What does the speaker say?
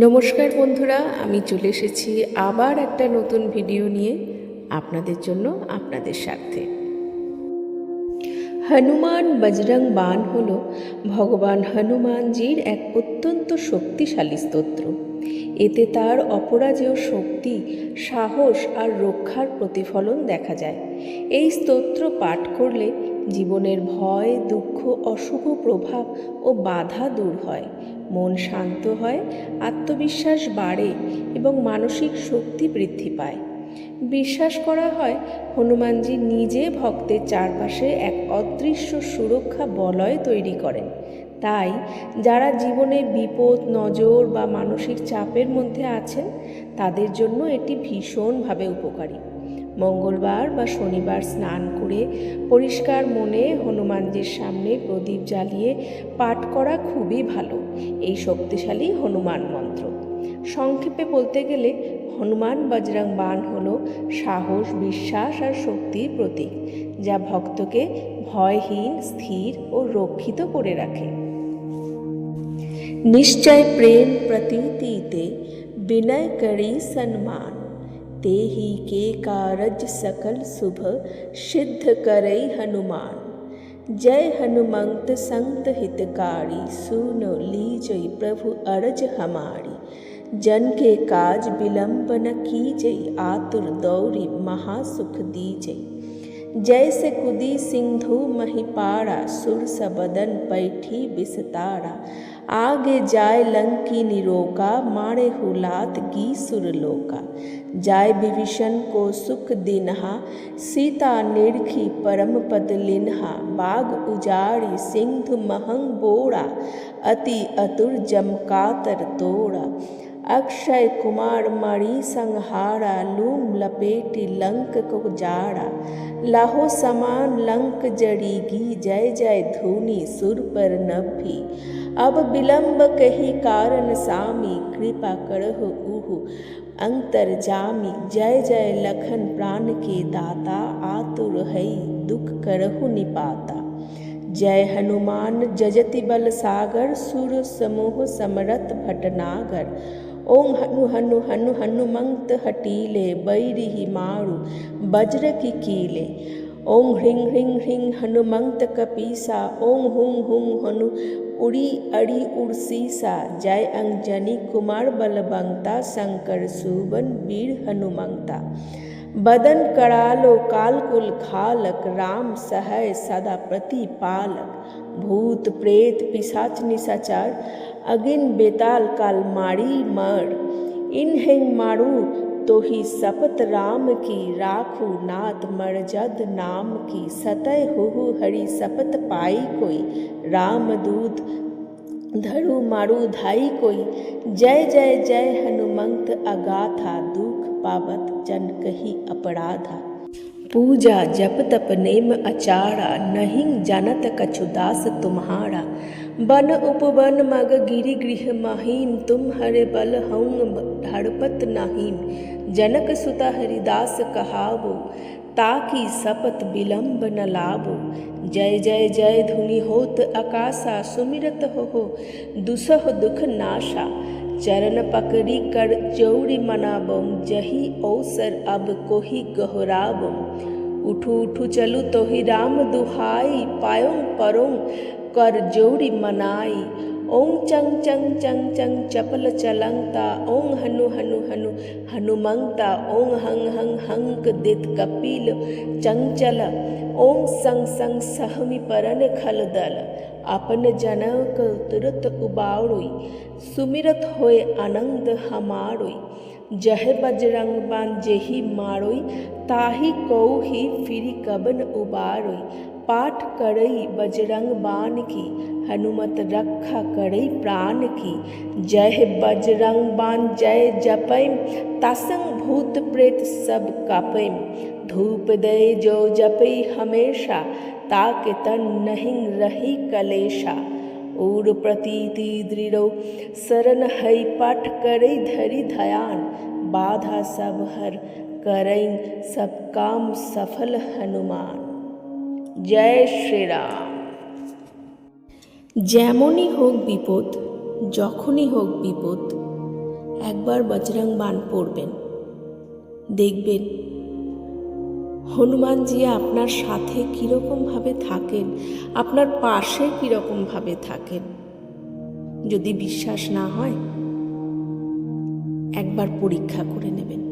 নমস্কার বন্ধুরা, আমি চলে এসেছি আবার একটা নতুন ভিডিও নিয়ে আপনাদের জন্য আপনাদের স্বার্থে। হনুমান বজরং বান হল ভগবান হনুমানজির এক অত্যন্ত শক্তিশালী স্তোত্র। এতে তার অপরাজেয় শক্তি, সাহস আর রক্ষার প্রতিফলন দেখা যায়। এই স্তোত্র পাঠ করলে জীবনের ভয়, দুঃখ, অশুভ প্রভাব ও বাধা দূর হয়। মন শান্ত হয়, আত্মবিশ্বাস বাড়ে এবং মানসিক শক্তি বৃদ্ধি পায়। বিশ্বাস করা হয়, হনুমানজি নিজে ভক্তের চারপাশে এক অদৃশ্য সুরক্ষা বলয় তৈরি করেন। তাই যারা জীবনে বিপদ, নজর বা মানসিক চাপের মধ্যে আছেন, তাদের জন্য এটি ভীষণভাবে উপকারী। মঙ্গলবার বা শনিবার স্নান করে পরিষ্কার মনে হনুমানজির সামনে প্রদীপ জ্বালিয়ে পাঠ করা খুবই ভালো। এই শক্তিশালী হনুমান মন্ত্র। সংক্ষেপে বলতে গেলে, হনুমান বজরং বান হল সাহস, বিশ্বাস আর শক্তির প্রতীক, যা ভক্তকে ভয়হীন, স্থির ও রক্ষিত করে রাখে। निश्चय प्रेम प्रतीति ते विनय करी सन्मान। ते ही के कारज सकल शुभ सिद्ध करई हनुमान। जय हनुमंत संत हितकारी, सुनो लीजई प्रभु अरज हमारी। जन के काज विलंब न कीजई, आतुर दौरी महासुख दीजई। जैसे कुदी सिंधु महिपाड़ा, सुर सबदन पैठी बिसतारा आगे जाय लंकी निरोका मारे हुलात गी सुरलोका जाय विभीषण को सुख दिनहा, सीता निरखी परम पद लिन्हा। बाग उजाड़ी सिंधु महंग बोड़ा अति अतुर जमकातर तोड़ा। अक्षय कुमार मणि संहारा लूम लपेटी लंक को जाड़ा। लाहो समान लंक जड़ीगी जय जय धूनी सुर पर नभी अब विलंब कही कारण सामी, कृपा करहु उहु अंतर जामी। जय जय लखन प्राण के दाता, आतुर है दुख करहु निपाता। जय हनुमान, जजति बल सागर, सुर समूह समरथ भटनागर। ओम हनु हनु हनु हनुमंत हटीले बैरिहि मारु वज्र की कीले। ओम ह्रीं ह्रीं ह्रीं हनुमंत कपीसा, ओम हुं हुं हनु उड़ी अड़ी उड़सीसा जय अंजनी कुमार बलबंता शंकर सुबन वीर हनुमंता। बदन करालो कालकुल खालक, राम सहय सदा प्रतिपालक। भूत प्रेत पिशाच निशाचार, अगिन बेताल काल मारी मर। इन हेंग मारू तो ही सपत राम की, राखू नाथ मरजद नाम की। सतय हुहु हरि सपत पाई कोई, राम दूत धरु मारू धाई कोई। जय जय जय हनुमंत अगाथा दुख पावत जन कही अपराधा। पूजा जप तप नेम अचारा, नहीं जनत कछुदास तुम्हारा। बन उपवन मग गिरि गृह महीन तुम हरे बल हऊँ हड़पत नाहीन। जनक सुता हरिदास कहावो, ताकि सपत विलंब न लावो। जय जय जय धुनि होत आकाशा, सुमिरत हो हो दुसह दुख नाशा। चरण पकड़ी कर चौड़ी मनाबम, जही अवसर अब कोही गहराबम। उठू उठू, चलू तो ही राम दुहाई, पायों परों कर जोड़ी मनाई। ओं चंग चंग चंग चंग, चपल चलंगता, ओं हनु हनु हनु, हनुमंगता, ओं हंग हंग हंक दित कपिल चंचल ओं संग संग सहमि परन खल दल। अपन जनक तुरत उबाड़ोई। सुमिरत होए आनंद हमारोई जह बजरंग बान जेही मारोई ताही कौ ही फिरी कबन उबारोई पाठ करई बजरंग बान की, हनुमत रक्षा करई प्राण की। जय बजरंग बान जय जपैम तसंग भूत प्रेत सब कपैम धूप दे जो जपई हमेशा ताके तन नहीं रही कलेशा और प्रतीति दृढ़ो शरण है पाठ करई धरि धयान बाधा सब हर करई सब काम सफल हनुमान জয় শ্রীরাম যেমনই হোক বিপদ যখনই হোক বিপদ একবার বজরং বান পড়বেন দেখবেন। হনুমানজি আপনার সাথে কীরকমভাবে থাকেন, আপনার পাশে কীরকমভাবে থাকেন? যদি বিশ্বাস না হয়, একবার পরীক্ষা করে নেবেন।